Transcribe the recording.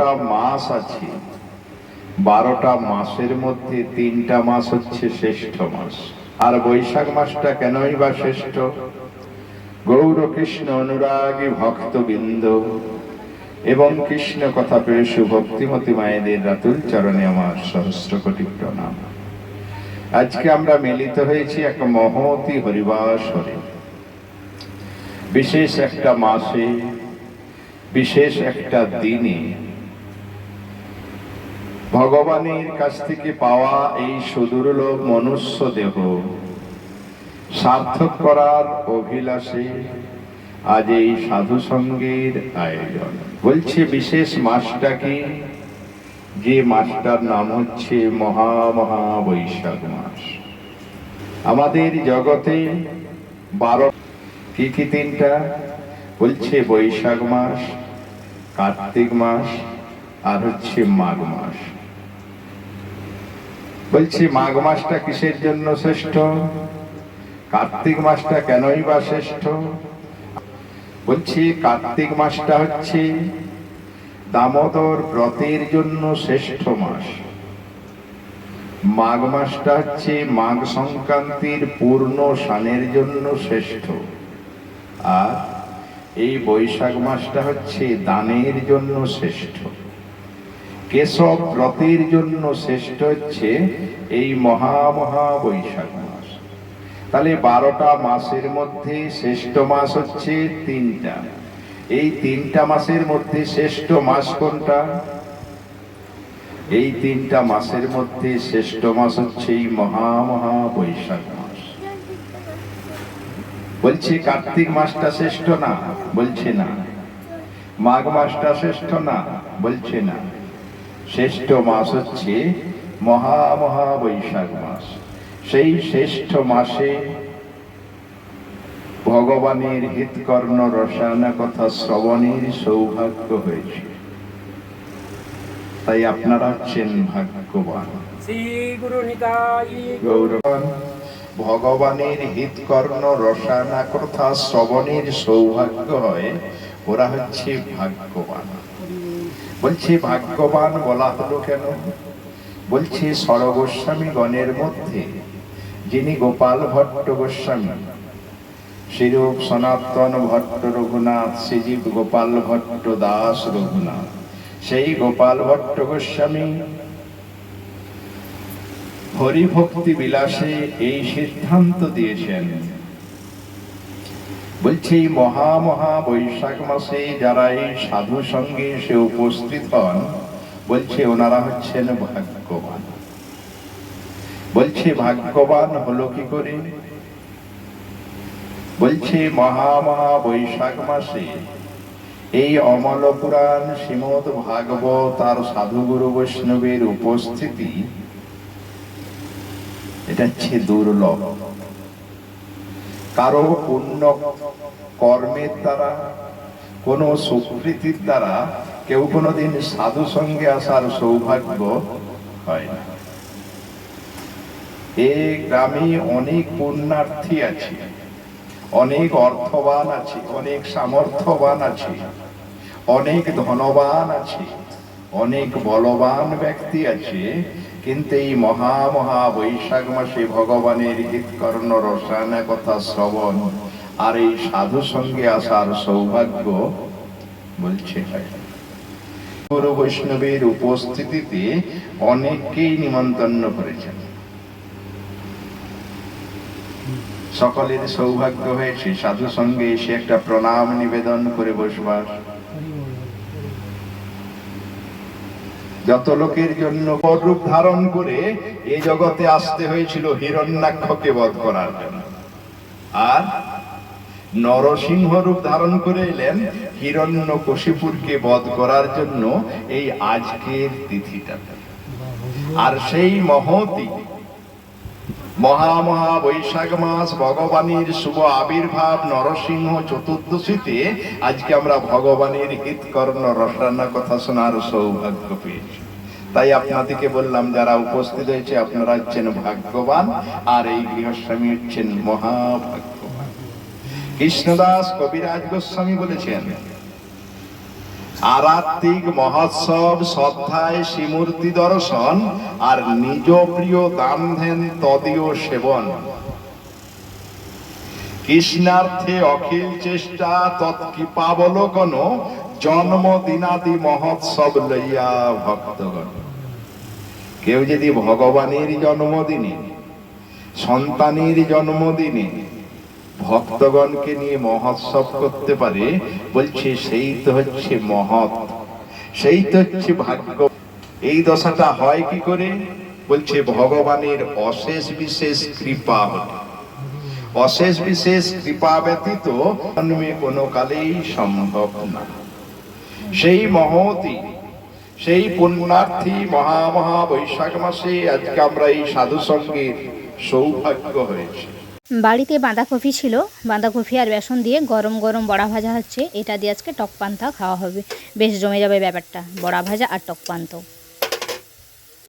বারোটা মাস আছে। বারোটা মাসের মধ্যে তিনটা মাস হচ্ছে শ্রেষ্ঠ মাস। আর বৈশাখ মাসটা কেনই বা শ্রেষ্ঠ? গৌর কৃষ্ণ অনুরাগী ভক্তবৃন্দ এবং কৃষ্ণ কথা পেয়ে সুভক্তিমতী মায়েদের রাতুল চরণে আমার সহস্র কোটি প্রণাম। আজকে আমরা মিলিত হয়েছি এক মহতি হরিবাসরে। বিশেষ একটা মাসে, বিশেষ একটা দিনে ভগবানের কাছ থেকে পাওয়া এই সুদুর্লভ মনুষ্য দেহ সার্থক করার অভিলাষে আজ এই সাধু সঙ্গের আয়োজন। বলছে বিশেষ মাসটা কি যে মাসটার নাম হচ্ছে মহা মহা বৈশাখ মাস। আমাদের জগতে বারো কি কি তিনটা? বলছে বৈশাখ মাস, কার্তিক মাস, আর হচ্ছে মাঘ মাস। বলছি, মাঘ মাসটা কিসের জন্য শ্রেষ্ঠ? কার্তিক মাসটা কেনই বা শ্রেষ্ঠ? বলছি, কার্তিক মাসটা হচ্ছে দামোদর ব্রতের জন্য শ্রেষ্ঠ মাস। মাঘ মাসটা হচ্ছে মাঘ সংক্রান্তির পূর্ণ সানের জন্য শ্রেষ্ঠ। আর এই বৈশাখ মাসটা হচ্ছে দানের জন্য শ্রেষ্ঠ। কেশব ব্রতের জন্য শ্রেষ্ঠ হচ্ছে এই মহা মহা বৈশাখ মাস। তাহলে বারোটা মাসের মধ্যে শ্রেষ্ঠ মাস হচ্ছে তিনটা। এই তিনটা মাসের মধ্যে শ্রেষ্ঠ মাস কোনটা? এই তিনটা মাসের মধ্যে শ্রেষ্ঠ মাস হচ্ছে এই মহা মহা বৈশাখ মাস। বলছে কার্তিক মাসটা শ্রেষ্ঠ না? বলছে না। মাঘ মাসটা শ্রেষ্ঠ না? বলছে না। শ্রেষ্ঠ মাস হচ্ছে মহা মহা বৈশাখ মাস। সেই শ্রেষ্ঠ মাসে ভগবানের হিতকর্ণ রসায়না কথা শ্রবণের সৌভাগ্য হয়েছে। তাই আপনারা হচ্ছেন ভাগ্যবান। গৌরবান। ভগবানের হিতকর্ণ রসায়না কথা শ্রবণের সৌভাগ্য হয় ওরা হচ্ছে ভাগ্যবান। বলছে, ভাগ্যবান বলা হলো কেন? বলছে, সরগোস্বামী গণের মধ্যে, যিনি গোপাল ভট্ট গোস্বামী শ্রীরূপ সনাতন ভট্ট রঘুনাথ, শ্রীজীব গোপাল ভট্ট দাস রঘুনাথ, সেই গোপাল ভট্ট গোস্বামী হরিভক্তি বিলাসে এই সিদ্ধান্ত দিয়েছেন। বলছি, মহা মহা বৈশাখ মাসে যারা এই সাধু সঙ্গে এসে উপস্থিত হন, বলছে, ওনারা হচ্ছেন ভাগ্যবান। বলছে, ভাগ্যবান হলো কি করে? বলছে, মহা মহা বৈশাখ মাসে এই অমল পুরাণ শ্রীমদ ভাগবত আর সাধুগুরু বৈষ্ণবের উপস্থিতি, এটা হচ্ছে দুর্লভ। কারও পুণ্য কর্মের দ্বারা, কোন সুকৃতির দ্বারা কেউ কোনোদিন সাধু সঙ্গে আসার সৌভাগ্য হয় না। এ গ্রামে অনেক পুণ্যার্থী আছে, অনেক অর্থবান আছে, অনেক সামর্থ্যবান আছে, অনেক ধনবান আছে। অনেক বলবান ব্যক্তি আছে, কিন্তু এই মহা মহা বৈশাখ মাসে ভগবানের হিতকর্ণ রসায়না কথা শ্রবণ আর এই সাধু সঙ্গে আসার সৌভাগ্য বলছে। গুরু বৈষ্ণবের উপস্থিতিতে অনেককেই নিমন্ত্রণ করেছেন সকলের সৌভাগ্য হয়েছে, সাধু সঙ্গে এসে একটা প্রণাম নিবেদন করে বসবার যত লোকের জন্য রূপ ধারণ করে এ জগতে আসতে হয়েছিল হিরণ্যাক্ষকে বধ করার জন্য। আর নরসিংহ রূপ ধারণ করে এলেন হিরণ্য কশিপুরকে বধ করার জন্য এই আজকের তিথিটা আর সেই মহতি মহা মহা বৈশাখ মাস ভগবানের শুভ আবির্ভাব নরসিংহ চতুর্দশীতে আজকে আমরা ভগবানের হিতকর্ণ রসায়না কথা শোনার সৌভাগ্য পেয়েছি। তাই আপনাদেরকে বললাম, যারা উপস্থিত হয়েছে, আপনারা হচ্ছেন ভাগ্যবান আর এই গৃহস্বামী হচ্ছেন মহাভাগ্যবান। কৃষ্ণদাস কবিরাজ গোস্বামী বলেছেন আরাত্মিক মহোৎসব, শ্রদ্ধায় শ্রীমূর্তি দর্শন আর নিজ প্রিয় দান ধ্যান তদীয় সেবন। কৃষ্ণার্থে অখিল চেষ্টা, তৎকৃপাবলোকন, জন্মদিনাদি মহোৎসব লইয়া ভক্তগণ। কেউ যদি ভগবানের জন্মদিনে, সন্তানের জন্মদিনে ভক্তগণকে নিয়ে মহোৎসব করতে পারে, বলছে সেই তো হচ্ছে মহৎ। সেই তো হচ্ছে ভাগ্য। এই দশাটা হয় কি করে? বলছে ভগবানের অশেষ বিশেষ কৃপা অশেষ বিশেষ কৃপা ব্যতীত কোনো কালেই সম্ভব না। সেই মহতি, সেই পুণ্যার্থী মহা মহা বৈশাখ মাসে আজকে আমরা এই সাধু সঙ্গের সৌভাগ্য হয়েছে। বাড়িতে বাঁধাকপি ছিল। বাঁধাকপি আর বেসন দিয়ে গরম গরম বড়া ভাজা হচ্ছে। এটা দিয়ে আজকে টক পান্তা খাওয়া হবে। বেশ জমে যাবে ব্যাপারটা। বড়া ভাজা আর টক পান্তা